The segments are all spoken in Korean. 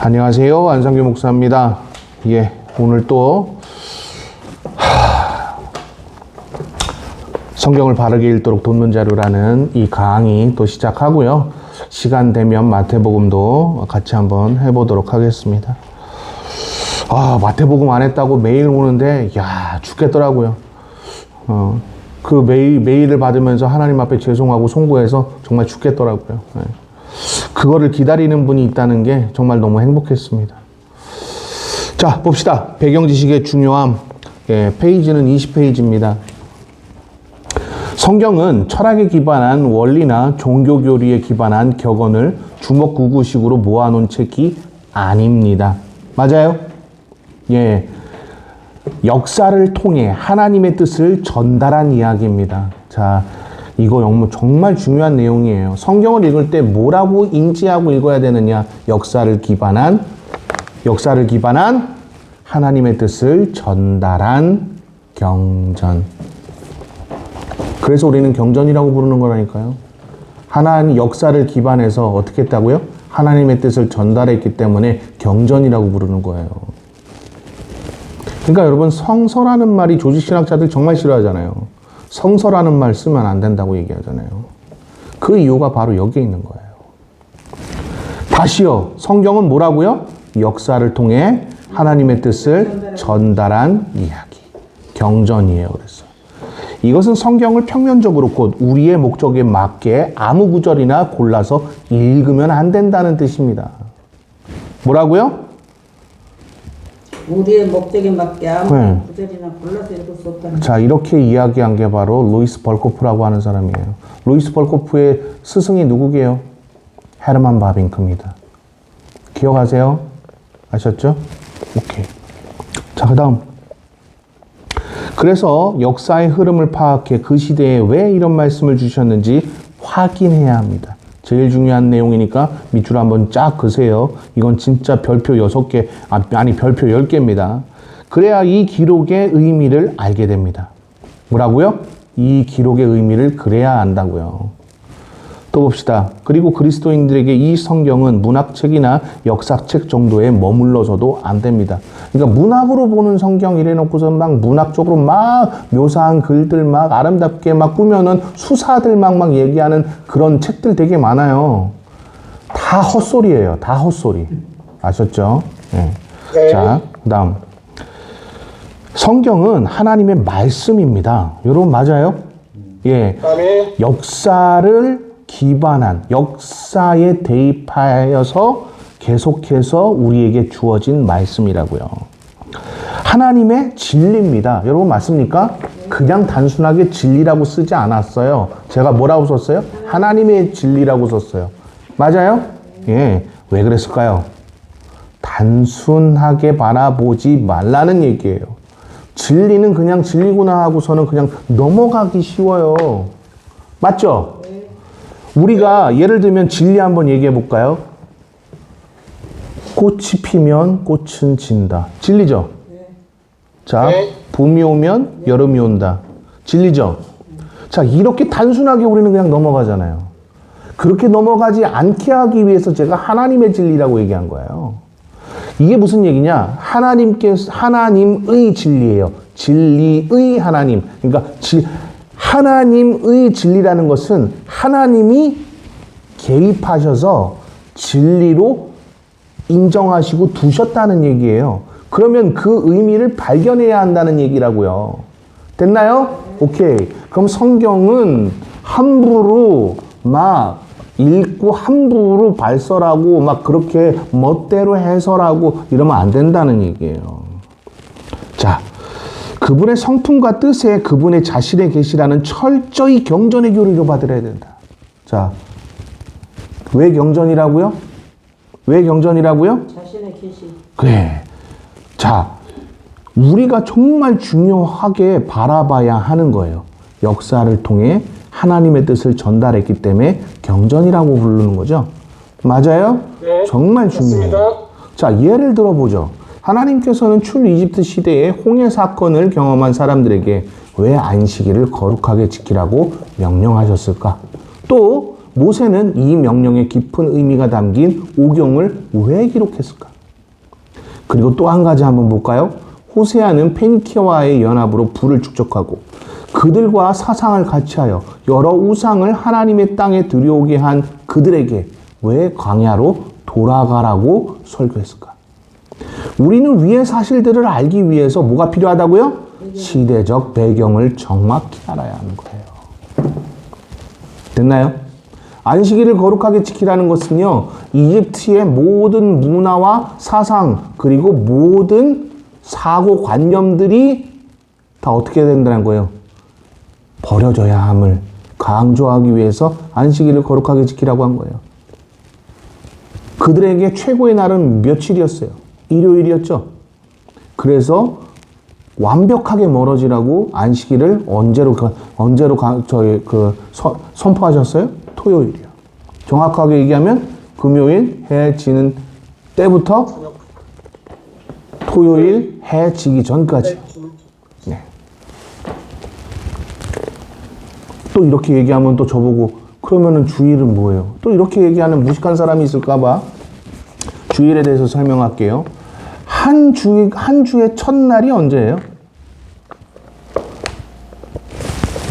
안녕하세요. 안상규 목사입니다. 예, 오늘 또 하, 성경을 바르게 읽도록 돕는 자료라는 이 강의 또 시작하고요. 시간 되면 마태복음도 같이 한번 해보도록 하겠습니다. 아, 마태복음 안 했다고 메일 오는데, 야, 죽겠더라고요. 어, 그 메일, 메일을 받으면서 하나님 앞에 죄송하고 송구해서 정말 죽겠더라고요. 예. 그거를 기다리는 분이 있다는 게 정말 너무 행복했습니다. 자, 봅시다. 배경 지식의 중요함. 예, 페이지는 20페이지입니다. 성경은 철학에 기반한 원리나 종교 교리에 기반한 격언을 주먹구구식으로 모아놓은 책이 아닙니다. 맞아요? 예. 역사를 통해 하나님의 뜻을 전달한 이야기입니다. 자, 이거 너무 정말 중요한 내용이에요. 성경을 읽을 때 뭐라고 인지하고 읽어야 되느냐? 역사를 기반한 역사를 기반한 하나님의 뜻을 전달한 경전. 그래서 우리는 경전이라고 부르는 거라니까요. 하나님 역사를 기반해서 어떻게 했다고요? 하나님의 뜻을 전달했기 때문에 경전이라고 부르는 거예요. 그러니까 여러분 성서라는 말이 조직신학자들 정말 싫어하잖아요. 성서라는 말 쓰면 안 된다고 얘기하잖아요. 그 이유가 바로 여기에 있는 거예요. 다시요. 성경은 뭐라고요? 역사를 통해 하나님의 뜻을 전달한 이야기. 경전이에요. 그래서. 이것은 성경을 평면적으로 곧 우리의 목적에 맞게 아무 구절이나 골라서 읽으면 안 된다는 뜻입니다. 뭐라고요? 우리의 목적에 맞게 아무 네. 구절이나 골라서 읽을 수 없다는 자, 이렇게 이야기한 게 바로 루이스 벌코프라고 하는 사람이에요. 루이스 벌코프의 스승이 누구게요? 헤르만 바빙크입니다. 기억하세요? 아셨죠? 오케이. 자, 그 다음. 그래서 역사의 흐름을 파악해 그 시대에 왜 이런 말씀을 주셨는지 확인해야 합니다. 제일 중요한 내용이니까 밑줄 한번 쫙 그세요. 이건 진짜 별표 6개, 아, 아니 별표 10개입니다. 그래야 이 기록의 의미를 알게 됩니다. 뭐라고요? 이 기록의 의미를 그래야 안다고요. 또 봅시다. 그리고 그리스도인들에게 이 성경은 문학책이나 역사책 정도에 머물러서도 안 됩니다. 그러니까 문학으로 보는 성경 이래 놓고서 막 문학적으로 막 묘사한 글들 막 아름답게 막 꾸며놓은 수사들 막 막 얘기하는 그런 책들 되게 많아요. 다 헛소리예요. 다 헛소리. 아셨죠? 예. 자, 그 다음. 성경은 하나님의 말씀입니다. 여러분 맞아요? 예. 역사를 기반한 역사에 대입하여서 계속해서 우리에게 주어진 말씀이라고요. 하나님의 진리입니다. 여러분 맞습니까? 그냥 단순하게 진리라고 쓰지 않았어요. 제가 뭐라고 썼어요? 하나님의 진리라고 썼어요. 맞아요? 예. 왜 그랬을까요? 단순하게 바라보지 말라는 얘기예요. 진리는 그냥 진리구나 하고서는 그냥 넘어가기 쉬워요. 맞죠? 우리가 예를 들면 진리 한번 얘기해 볼까요? 꽃이 피면 꽃은 진다. 진리죠? 자, 봄이 오면 여름이 온다. 진리죠? 자, 이렇게 단순하게 우리는 그냥 넘어가잖아요. 그렇게 넘어가지 않게 하기 위해서 제가 하나님의 진리라고 얘기한 거예요. 이게 무슨 얘기냐? 하나님께서 하나님의 진리예요. 진리의 하나님. 그러니까 지, 하나님의 진리라는 것은 하나님이 개입하셔서 진리로 인정하시고 두셨다는 얘기예요. 그러면 그 의미를 발견해야 한다는 얘기라고요. 됐나요? 오케이. 그럼 성경은 함부로 막 읽고 함부로 발설하고 막 그렇게 멋대로 해설하고 이러면 안 된다는 얘기예요. 자, 그분의 성품과 뜻에 그분의 자신의 계시라는 철저히 경전의 교리로 받으려야 된다. 자, 왜 경전이라고요? 왜 경전이라고요? 자신의 계시 그래. 자, 우리가 정말 중요하게 바라봐야 하는 거예요. 역사를 통해 하나님의 뜻을 전달했기 때문에 경전이라고 부르는 거죠. 맞아요? 네, 정말 중요해요. 맞습니다. 자, 예를 들어보죠. 하나님께서는 출 이집트 시대에 홍해 사건을 경험한 사람들에게 왜 안식일을 거룩하게 지키라고 명령하셨을까? 또 모세는 이 명령에 깊은 의미가 담긴 오경을 왜 기록했을까? 그리고 또 한 가지 한번 볼까요? 호세아는 페니키아와의 연합으로 불을 축적하고 그들과 사상을 같이하여 여러 우상을 하나님의 땅에 들여오게 한 그들에게 왜 광야로 돌아가라고 설교했을까? 우리는 위의 사실들을 알기 위해서 뭐가 필요하다고요? 시대적 배경을 정확히 알아야 하는 거예요. 됐나요? 안식일을 거룩하게 지키라는 것은요, 이집트의 모든 문화와 사상, 그리고 모든 사고 관념들이 다 어떻게 된다는 거예요? 버려져야 함을 강조하기 위해서 안식일을 거룩하게 지키라고 한 거예요. 그들에게 최고의 날은 며칠이었어요? 일요일이었죠? 그래서 완벽하게 멀어지라고 안식일을 언제로 가- 언제로 가, 저희 그 서- 선포하셨어요? 토요일이요. 정확하게 얘기하면 금요일 해 지는 때부터 토요일 해 지기 전까지. 네. 또 이렇게 얘기하면 또 저보고 그러면은 주일은 뭐예요? 또 이렇게 얘기하는 무식한 사람이 있을까봐 주일에 대해서 설명할게요. 한 주, 한 주의 첫날이 언제예요?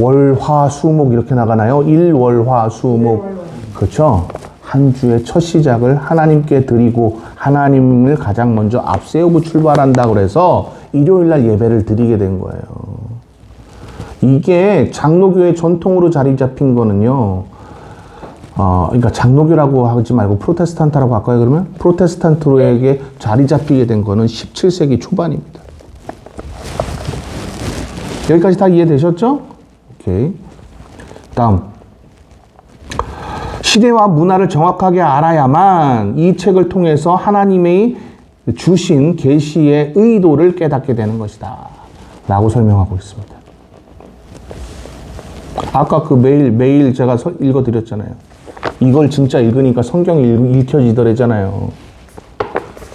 월, 화, 수, 목 이렇게 나가나요? 일, 월, 화, 수, 목. 그렇죠? 한 주의 첫 시작을 하나님께 드리고 하나님을 가장 먼저 앞세우고 출발한다 그래서 일요일 날 예배를 드리게 된 거예요. 이게 장로교의 전통으로 자리 잡힌 거는요. 어, 그러니까 장로교라고 하지 말고 프로테스탄트라고 할까요? 그러면 프로테스탄트로에게 자리 잡히게 된 거는 17세기 초반입니다. 여기까지 다 이해되셨죠? 오케이. 다음. 시대와 문화를 정확하게 알아야만 이 책을 통해서 하나님의 주신 계시의 의도를 깨닫게 되는 것이다. 라고 설명하고 있습니다. 아까 그 메일, 메일 제가 서- 읽어 드렸잖아요. 이걸 진짜 읽으니까 성경이 읽, 읽혀지더래잖아요.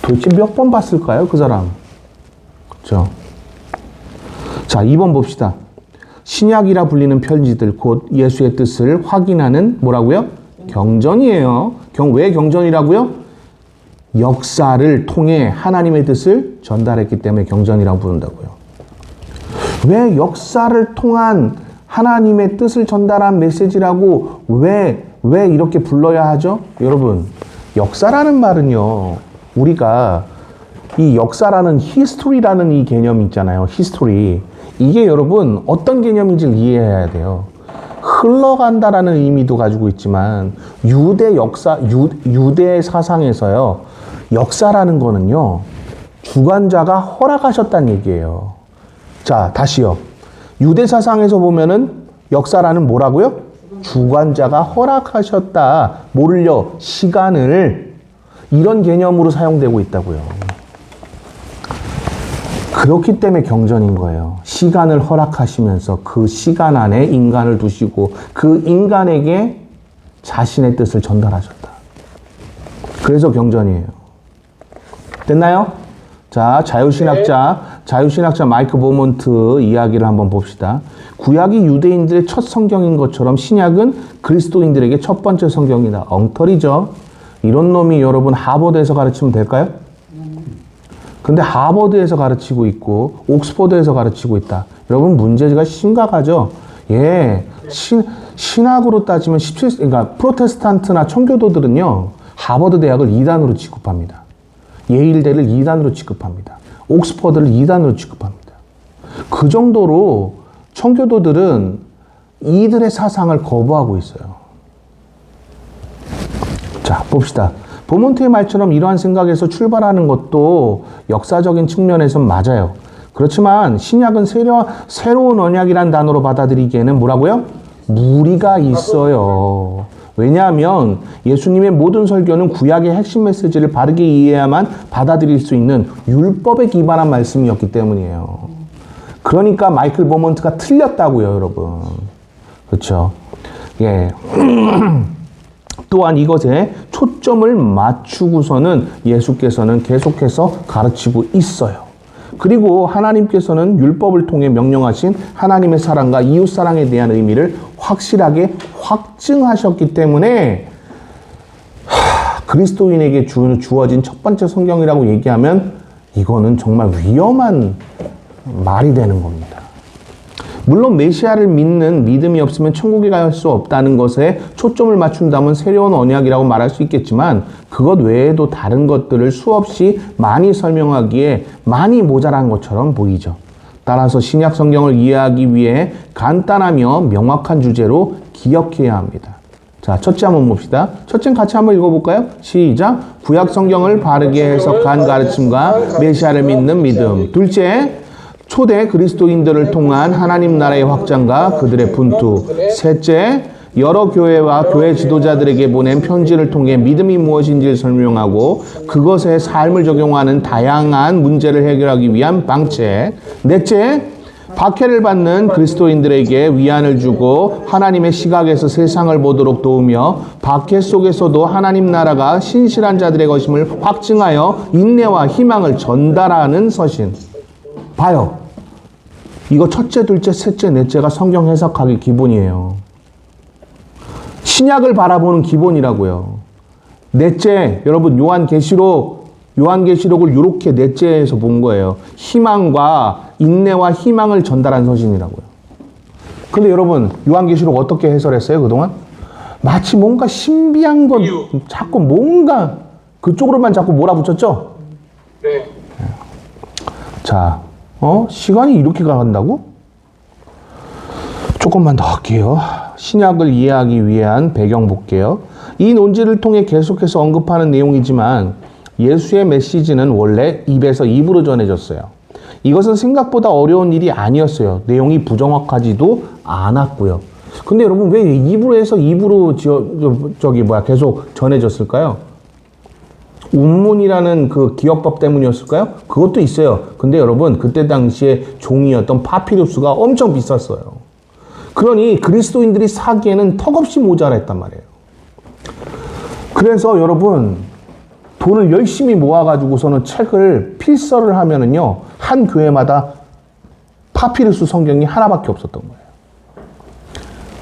도대체 몇 번 봤을까요, 그 사람? 그죠? 자, 2번 봅시다. 신약이라 불리는 편지들, 곧 예수의 뜻을 확인하는 뭐라고요? 경전이에요. 경, 왜 경전이라고요? 역사를 통해 하나님의 뜻을 전달했기 때문에 경전이라고 부른다고요. 왜 역사를 통한 하나님의 뜻을 전달한 메시지라고 왜, 왜 이렇게 불러야 하죠? 여러분, 역사라는 말은요, 우리가 이 역사라는 히스토리라는 이 개념이 있잖아요. 히스토리. 이게 여러분 어떤 개념인지를 이해해야 돼요. 흘러간다라는 의미도 가지고 있지만 유대 역사, 유, 유대 사상에서요. 역사라는 거는요. 주관자가 허락하셨다는 얘기예요. 자, 다시요. 유대 사상에서 보면은 역사라는 뭐라고요? 주관자가 허락하셨다. 뭐를요? 시간을 이런 개념으로 사용되고 있다고요. 그렇기 때문에 경전인 거예요. 시간을 허락하시면서 그 시간 안에 인간을 두시고 그 인간에게 자신의 뜻을 전달하셨다. 그래서 경전이에요. 됐나요? 자, 자유신학자, 자유신학자 마이크 보몬트 이야기를 한번 봅시다. 구약이 유대인들의 첫 성경인 것처럼 신약은 그리스도인들에게 첫 번째 성경이다. 엉터리죠? 이런 놈이 여러분 하버드에서 가르치면 될까요? 근데 하버드에서 가르치고 있고 옥스퍼드에서 가르치고 있다. 여러분 문제가 심각하죠. 예, 신, 신학으로 따지면 17, 그러니까 프로테스탄트나 청교도들은요 하버드 대학을 2단으로 취급합니다. 예일대를 2단으로 취급합니다. 옥스퍼드를 2단으로 취급합니다. 그 정도로 청교도들은 이들의 사상을 거부하고 있어요. 자, 봅시다. 보몬트의 말처럼 이러한 생각에서 출발하는 것도 역사적인 측면에서 맞아요. 그렇지만 신약은 새로, 새로운 언약이란 단어로 받아들이기에는 뭐라고요? 무리가 있어요. 왜냐하면 예수님의 모든 설교는 구약의 핵심 메시지를 바르게 이해해야만 받아들일 수 있는 율법에 기반한 말씀이었기 때문이에요. 그러니까 마이클 보먼트가 틀렸다고요, 여러분. 그렇죠? 예. 또한 이것에 초점을 맞추고서는 예수께서는 계속해서 가르치고 있어요. 그리고 하나님께서는 율법을 통해 명령하신 하나님의 사랑과 이웃 사랑에 대한 의미를 확실하게 확증하셨기 때문에 하, 그리스도인에게 주, 주어진 첫 번째 성경이라고 얘기하면 이거는 정말 위험한 말이 되는 겁니다. 물론 메시아를 믿는 믿음이 없으면 천국에 갈 수 없다는 것에 초점을 맞춘다면 새로운 언약이라고 말할 수 있겠지만 그것 외에도 다른 것들을 수없이 많이 설명하기에 많이 모자란 것처럼 보이죠. 따라서 신약 성경을 이해하기 위해 간단하며 명확한 주제로 기억해야 합니다. 자, 첫째 한번 봅시다. 첫째는 같이 한번 읽어볼까요? 시작. 구약 성경을 바르게 해석한 가르침과 메시아를 믿는 믿음. 둘째, 초대 그리스도인들을 통한 하나님 나라의 확장과 그들의 분투. 셋째, 여러 교회와 교회 지도자들에게 보낸 편지를 통해 믿음이 무엇인지를 설명하고 그것에 삶을 적용하는 다양한 문제를 해결하기 위한 방책. 넷째, 박해를 받는 그리스도인들에게 위안을 주고 하나님의 시각에서 세상을 보도록 도우며 박해 속에서도 하나님 나라가 신실한 자들의 것임을 확증하여 인내와 희망을 전달하는 서신. 봐요. 이거 첫째, 둘째, 셋째, 넷째가 성경 해석하기 기본이에요. 신약을 바라보는 기본이라고요. 넷째, 여러분 요한계시록 요한계시록을 이렇게 넷째에서 본 거예요. 희망과 인내와 희망을 전달한 서신이라고요. 근데 여러분 요한계시록 어떻게 해설했어요 그동안? 마치 뭔가 신비한 것 자꾸 뭔가 그쪽으로만 자꾸 몰아붙였죠. 네. 자, 어? 시간이 이렇게 가간다고? 조금만 더 할게요. 신약을 이해하기 위한 배경 볼게요. 이 논지를 통해 계속해서 언급하는 내용이지만 예수의 메시지는 원래 입에서 입으로 전해졌어요. 이것은 생각보다 어려운 일이 아니었어요. 내용이 부정확하지도 않았고요. 근데 여러분 왜 입으로 해서 입으로 지어, 저- 저기 뭐야 계속 전해졌을까요? 운문이라는 그 기억법 때문이었을까요? 그것도 있어요. 근데 여러분, 그때 당시에 종이었던 파피루스가 엄청 비쌌어요. 그러니 그리스도인들이 사기에는 턱없이 모자랐단 말이에요. 그래서 여러분, 돈을 열심히 모아가지고서는 책을 필서를 하면은요, 한 교회마다 파피루스 성경이 하나밖에 없었던 거예요.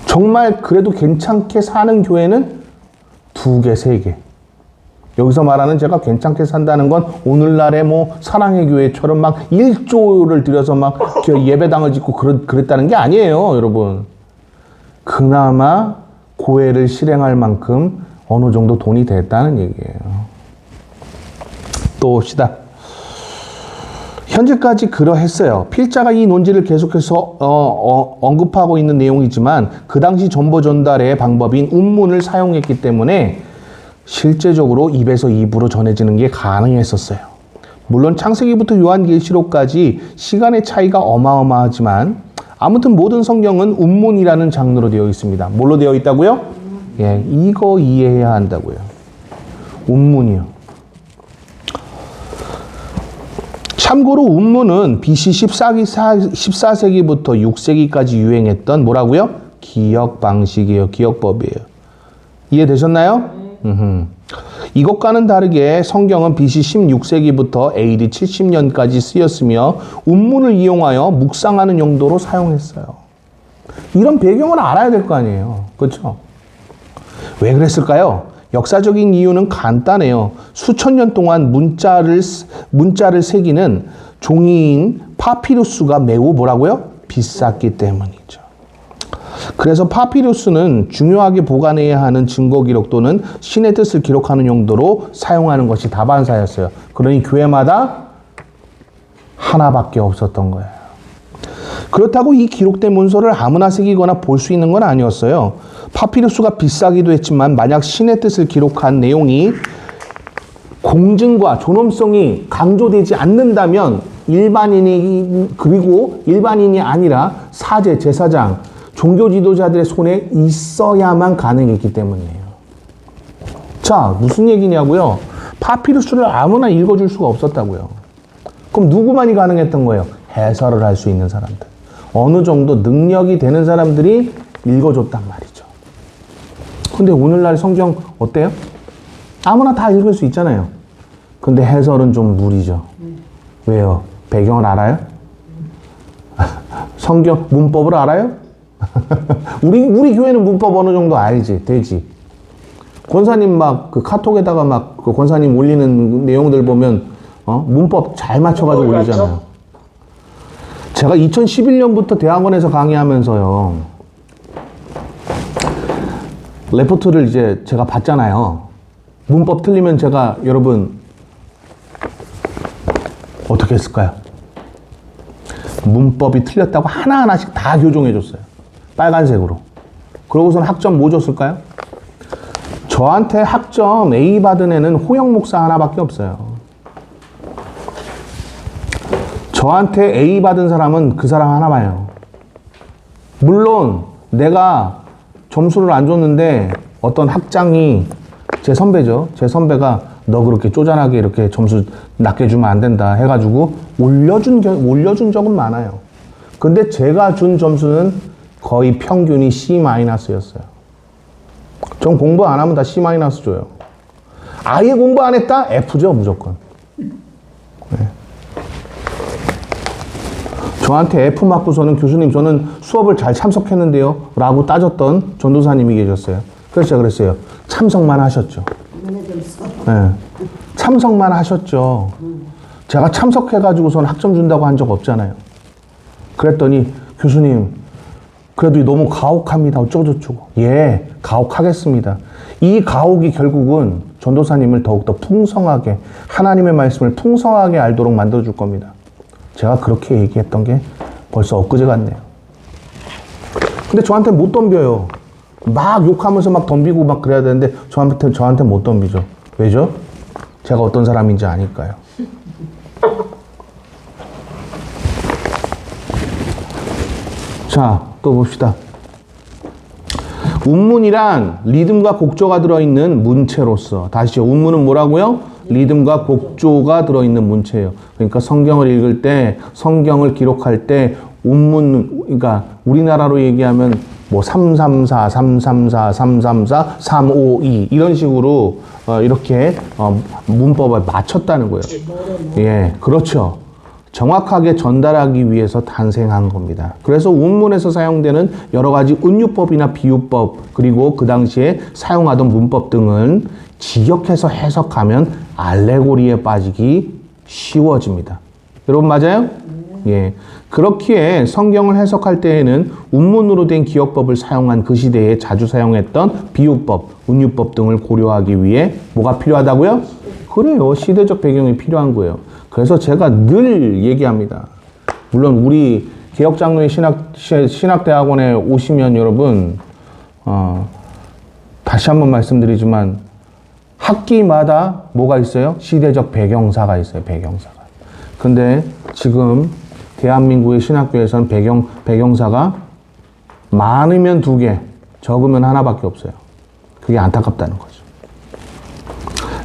정말 그래도 괜찮게 사는 교회는 두 개, 세 개. 여기서 말하는 제가 괜찮게 산다는 건 오늘날의 뭐 사랑의 교회처럼 막 1조를 들여서 막 예배당을 짓고 그랬, 그랬다는 게 아니에요, 여러분. 그나마 고해를 실행할 만큼 어느 정도 돈이 됐다는 얘기예요. 또 봅시다. 현재까지 그러했어요. 필자가 이 논지를 계속해서 어, 어, 언급하고 있는 내용이지만 그 당시 정보 전달의 방법인 운문을 사용했기 때문에 실제적으로 입에서 입으로 전해지는 게 가능했었어요. 물론 창세기부터 요한계시록까지 시간의 차이가 어마어마하지만 아무튼 모든 성경은 운문이라는 장르로 되어 있습니다. 뭘로 되어 있다고요? 예, 이거 이해해야 한다고요. 운문이요. 참고로 운문은 BC 14기, 14세기부터 6세기까지 유행했던 뭐라고요? 기억 방식이에요. 기억법이에요. 이해되셨나요? 이것과는 다르게 성경은 BC 16세기부터 AD 70년까지 쓰였으며 운문을 이용하여 묵상하는 용도로 사용했어요. 이런 배경을 알아야 될 거 아니에요. 그렇죠? 왜 그랬을까요? 역사적인 이유는 간단해요. 수천 년 동안 문자를 쓰- 문자를 새기는 종이인 파피루스가 매우 뭐라고요? 비쌌기 때문이죠. 그래서 파피루스는 중요하게 보관해야 하는 증거 기록 또는 신의 뜻을 기록하는 용도로 사용하는 것이 다반사였어요. 그러니 교회마다 하나밖에 없었던 거예요. 그렇다고 이 기록된 문서를 아무나 새기거나 볼 수 있는 건 아니었어요. 파피루스가 비싸기도 했지만 만약 신의 뜻을 기록한 내용이 공증과 존엄성이 강조되지 않는다면 일반인이 그리고 일반인이 아니라 사제, 제사장, 종교 지도자들의 손에 있어야만 가능했기 때문이에요. 자, 무슨 얘기냐고요? 파피루스를 아무나 읽어줄 수가 없었다고요. 그럼 누구만이 가능했던 거예요? 해설을 할 수 있는 사람들. 어느 정도 능력이 되는 사람들이 읽어줬단 말이죠. 근데 오늘날 성경 어때요? 아무나 다 읽을 수 있잖아요. 근데 해설은 좀 무리죠. 왜요? 배경을 알아요? 성경 문법을 알아요? 우리 우리 교회는 문법 어느 정도 알지 되지. 권사님 막 그 카톡에다가 막 그 권사님 올리는 내용들 보면 어? 문법 잘 맞춰가지고 올리잖아요. 제가 2011년부터 대학원에서 강의하면서요. 레포트를 이제 제가 봤잖아요. 문법 틀리면 제가 여러분 어떻게 했을까요? 문법이 틀렸다고 하나하나씩 다 교정해 줬어요. 빨간색으로. 그러고선 학점 뭐 줬을까요? 저한테 학점 A 받은 애는 호영 목사 하나밖에 없어요. 저한테 A 받은 사람은 그 사람 하나만요. 물론 내가 점수를 안 줬는데 어떤 학장이 제 선배죠. 제 선배가 너 그렇게 쪼잔하게 이렇게 점수 낮게 주면 안 된다 해가지고 올려준 겨- 올려준 적은 많아요. 근데 제가 준 점수는 거의 평균이 C-였어요. 전 공부 안 하면 다 C- 줘요. 아예 공부 안 했다? F죠, 무조건. 네. 저한테 F 맞고서는 교수님 저는 수업을 잘 참석했는데요 라고 따졌던 전도사님이 계셨어요. 그래서 제가 그랬어요. 참석만 하셨죠. 네. 참석만 하셨죠. 제가 참석해가지고선 학점 준다고 한 적 없잖아요. 그랬더니 교수님 그래도 너무 가혹합니다. 어쩌고저쩌고. 예, 가혹하겠습니다. 이 가혹이 결국은 전도사님을 더욱더 풍성하게 하나님의 말씀을 풍성하게 알도록 만들어줄 겁니다. 제가 그렇게 얘기했던 게 벌써 엊그제 같네요. 근데 저한테 못 덤벼요. 막 욕하면서 막 덤비고 막 그래야 되는데 저한테 저한테 못 덤비죠. 왜죠? 제가 어떤 사람인지 아니까요. 자, 또 봅시다. 운문이란 리듬과 곡조가 들어있는 문체로서 다시요. 운문은 뭐라고요? 리듬과 곡조가 들어있는 문체예요. 그러니까 성경을 읽을 때, 성경을 기록할 때 운문, 그러니까 우리나라로 얘기하면 뭐 334, 334, 334, 352 이런 식으로 어, 이렇게 어, 문법을 맞췄다는 거예요. 예, 그렇죠. 정확하게 전달하기 위해서 탄생한 겁니다. 그래서 운문에서 사용되는 여러 가지 은유법이나 비유법 그리고 그 당시에 사용하던 문법 등은 직역해서 해석하면 알레고리에 빠지기 쉬워집니다. 여러분 맞아요? 예. 그렇기에 성경을 해석할 때에는 운문으로 된 기억법을 사용한 그 시대에 자주 사용했던 비유법, 은유법 등을 고려하기 위해 뭐가 필요하다고요? 그래요. 시대적 배경이 필요한 거예요. 그래서 제가 늘 얘기합니다. 물론 우리 개혁장로의 신학 시- 신학대학원에 오시면 여러분 어, 다시 한번 말씀드리지만 학기마다 뭐가 있어요? 시대적 배경사가 있어요. 배경사가. 근데 지금 대한민국의 신학교에서는 배경 배경사가 많으면 두 개, 적으면 하나밖에 없어요. 그게 안타깝다는 거죠.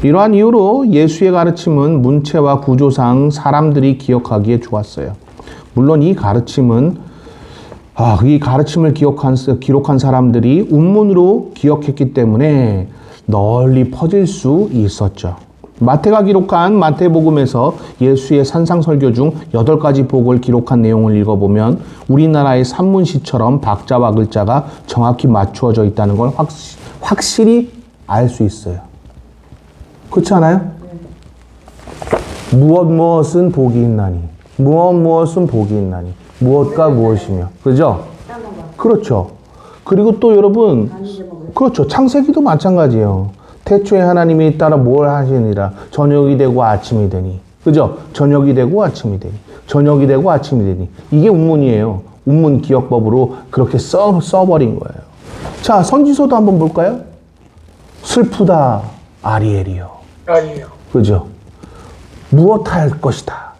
이러한 이유로 예수의 가르침은 문체와 구조상 사람들이 기억하기에 좋았어요. 물론 이 가르침은 아, 이 가르침을 기억한, 기록한 사람들이 운문으로 기억했기 때문에 널리 퍼질 수 있었죠. 마태가 기록한 마태복음에서 예수의 산상설교 중 여덟 가지 복을 기록한 내용을 읽어보면 우리나라의 산문시처럼 박자와 글자가 정확히 맞추어져 있다는 걸 확, 확실히 알 수 있어요. 그렇지 않아요? 무엇 무엇은 복이 있나니 무엇 무엇은 복이 있나니 무엇과 무엇이며 그죠? 그렇죠. 그리고 또 여러분 그렇죠. 창세기도 마찬가지예요. 태초에 하나님이 따라 뭘 하시니라 저녁이 되고 아침이 되니 그죠? 저녁이 되고 아침이 되니 저녁이 되고 아침이 되니 이게 운문이에요. 운문 기억법으로 그렇게 써, 써버린 거예요. 자 선지서도 한번 볼까요? 슬프다 아리엘이요. 아니에요. 그죠? 무엇 할 것이다.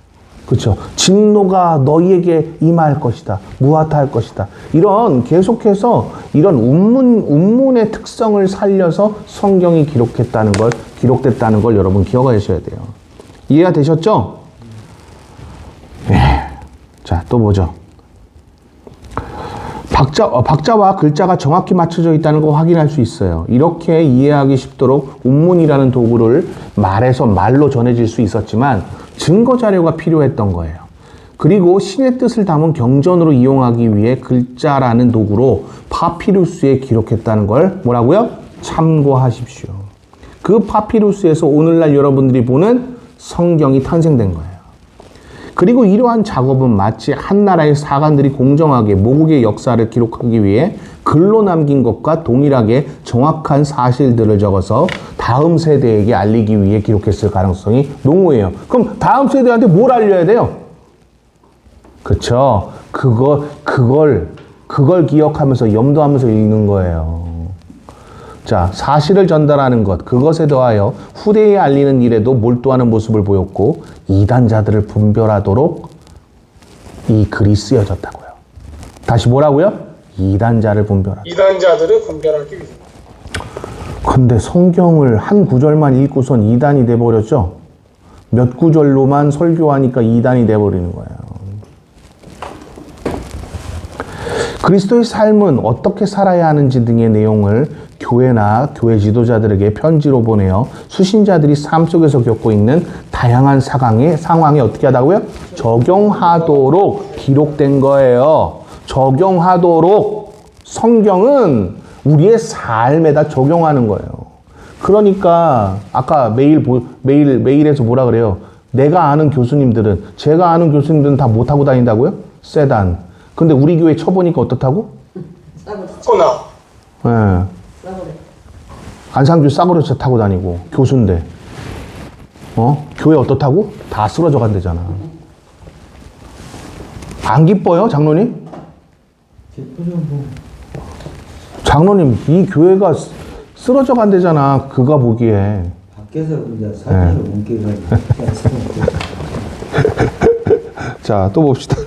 그죠? 진노가 너희에게 임할 것이다. 무엇할 것이다. 이런 계속해서 이런 운문, 운문의 특성을 살려서 성경이 기록했다는 걸, 기록됐다는 걸 여러분 기억하셔야 돼요. 이해가 되셨죠? 예. 자, 또 보죠. 박자, 어, 박자와 글자가 정확히 맞춰져 있다는 거 확인할 수 있어요. 이렇게 이해하기 쉽도록 운문이라는 도구를 말에서 말로 전해질 수 있었지만 증거 자료가 필요했던 거예요. 그리고 신의 뜻을 담은 경전으로 이용하기 위해 글자라는 도구로 파피루스에 기록했다는 걸 뭐라고요? 참고하십시오. 그 파피루스에서 오늘날 여러분들이 보는 성경이 탄생된 거예요. 그리고 이러한 작업은 마치 한 나라의 사관들이 공정하게 모국의 역사를 기록하기 위해 글로 남긴 것과 동일하게 정확한 사실들을 적어서 다음 세대에게 알리기 위해 기록했을 가능성이 농후해요. 그럼 다음 세대한테 뭘 알려야 돼요? 그렇죠. 그거 그걸 그걸 기억하면서 염두하면서 읽는 거예요. 자, 사실을 전달하는 것, 그것에 더하여 후대에 알리는 일에도 몰두하는 모습을 보였고, 이단자들을 분별하도록 이 글이 쓰여졌다고요. 다시 뭐라고요? 이단자를 분별하다. 이단자들을 분별하기 위해 근데 성경을 한 구절만 읽고선 이단이 돼 버렸죠? 몇 구절로만 설교하니까 이단이 돼 버리는 거예요. 그리스도의 삶은 어떻게 살아야 하는지 등의 내용을 교회나 교회 지도자들에게 편지로 보내어 수신자들이 삶 속에서 겪고 있는 다양한 상황에, 상황에 어떻게 하다고요? 적용하도록 기록된 거예요. 적용하도록 성경은 우리의 삶에다 적용하는 거예요. 그러니까 아까 메일 보- 메일 메일에서 뭐라 그래요? 내가 아는 교수님들은 제가 아는 교수님들은 다못 타고 다닌다고요? 세단. 근데 우리 교회 쳐보니까 어떻다고? 싸버려. 거나 예. 싸버려. 안상규 싸구려 차 타고 다니고 교수인데. 어? 교회 어떻다고? 다 쓰러져 간대잖아. 안 기뻐요 장로님? 장로님 이 교회가 쓰- 쓰러져 간대잖아 그가 보기에. 밖에서 이제 사진을 옮겨가지고 자, 또 봅시다.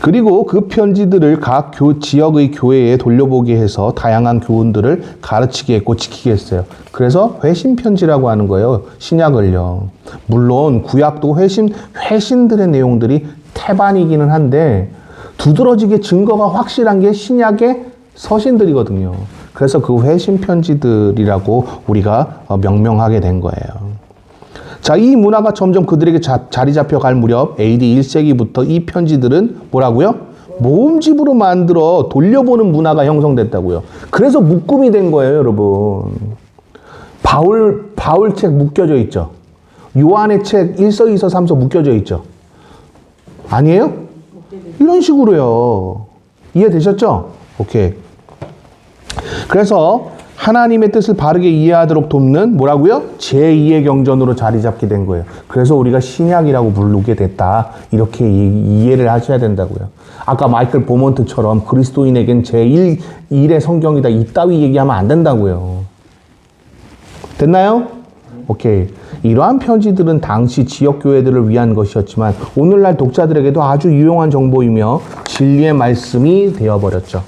그리고 그 편지들을 각 교, 지역의 교회에 돌려보게 해서 다양한 교훈들을 가르치게 했고 지키게 했어요. 그래서 회신 편지라고 하는 거예요. 신약을요. 물론 구약도 회신 회신들의 내용들이 태반이기는 한데 두드러지게 증거가 확실한 게 신약의 서신들이거든요. 그래서 그 회신 편지들이라고 우리가 어, 명명하게 된 거예요. 자, 이 문화가 점점 그들에게 자, 자리 잡혀갈 무렵 AD 1세기부터 이 편지들은 뭐라고요? 모음집으로 만들어 돌려보는 문화가 형성됐다고요. 그래서 묶음이 된 거예요, 여러분. 바울 바울 책 묶여져 있죠. 요한의 책 1서, 2서, 3서 묶여져 있죠. 아니에요? 이런 식으로요. 이해되셨죠? 오케이. 그래서 하나님의 뜻을 바르게 이해하도록 돕는 뭐라고요? 제2의 경전으로 자리 잡게 된 거예요. 그래서 우리가 신약이라고 부르게 됐다. 이렇게 이, 이해를 하셔야 된다고요. 아까 마이클 보먼트처럼 그리스도인에겐 제1, 1의 성경이다. 이따위 얘기하면 안 된다고요. 됐나요? 오케이. 이러한 편지들은 당시 지역 교회들을 위한 것이었지만 오늘날 독자들에게도 아주 유용한 정보이며 진리의 말씀이 되어버렸죠.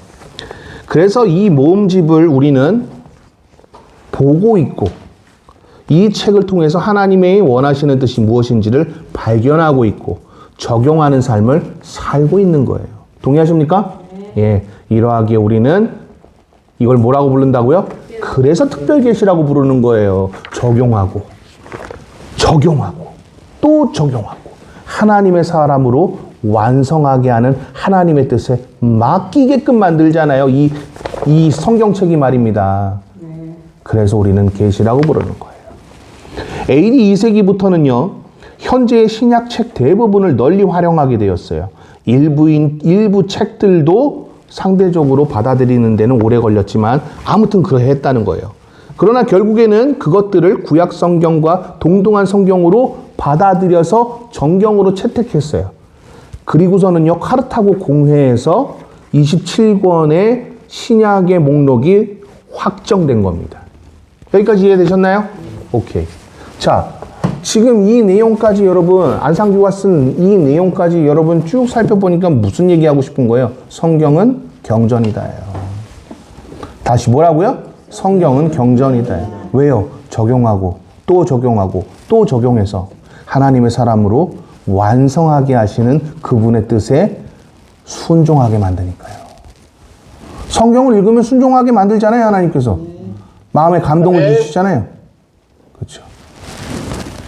그래서 이 모음집을 우리는 보고 있고 이 책을 통해서 하나님의 원하시는 뜻이 무엇인지를 발견하고 있고 적용하는 삶을 살고 있는 거예요. 동의하십니까? 예. 이러하기에 우리는 이걸 뭐라고 부른다고요? 그래서 특별 계시라고 부르는 거예요. 적용하고 적용하고 또 적용하고 하나님의 사람으로 완성하게 하는 하나님의 뜻에 맡기게끔 만들잖아요. 이, 이 성경책이 말입니다. 그래서 우리는 계시라고 부르는 거예요. AD 2세기부터는요, 현재의 신약책 대부분을 널리 활용하게 되었어요. 일부인, 일부 책들도 상대적으로 받아들이는 데는 오래 걸렸지만 아무튼 그랬다는 거예요. 그러나 결국에는 그것들을 구약 성경과 동등한 성경으로 받아들여서 정경으로 채택했어요. 그리고서는요, 카르타고 공회에서 27권의 신약의 목록이 확정된 겁니다. 여기까지 이해되셨나요? 오케이. 자, 지금 이 내용까지 여러분, 안상규가 쓴 이 내용까지 여러분 쭉 살펴보니까 무슨 얘기하고 싶은 거예요? 성경은 경전이다예요. 다시 뭐라고요? 성경은 경전이다. 왜요? 적용하고, 또 적용하고, 또 적용해서 하나님의 사람으로 완성하게 하시는 그분의 뜻에 순종하게 만드니까요. 성경을 읽으면 순종하게 만들잖아요, 하나님께서. 마음에 감동을 네. 주시잖아요. 그렇죠.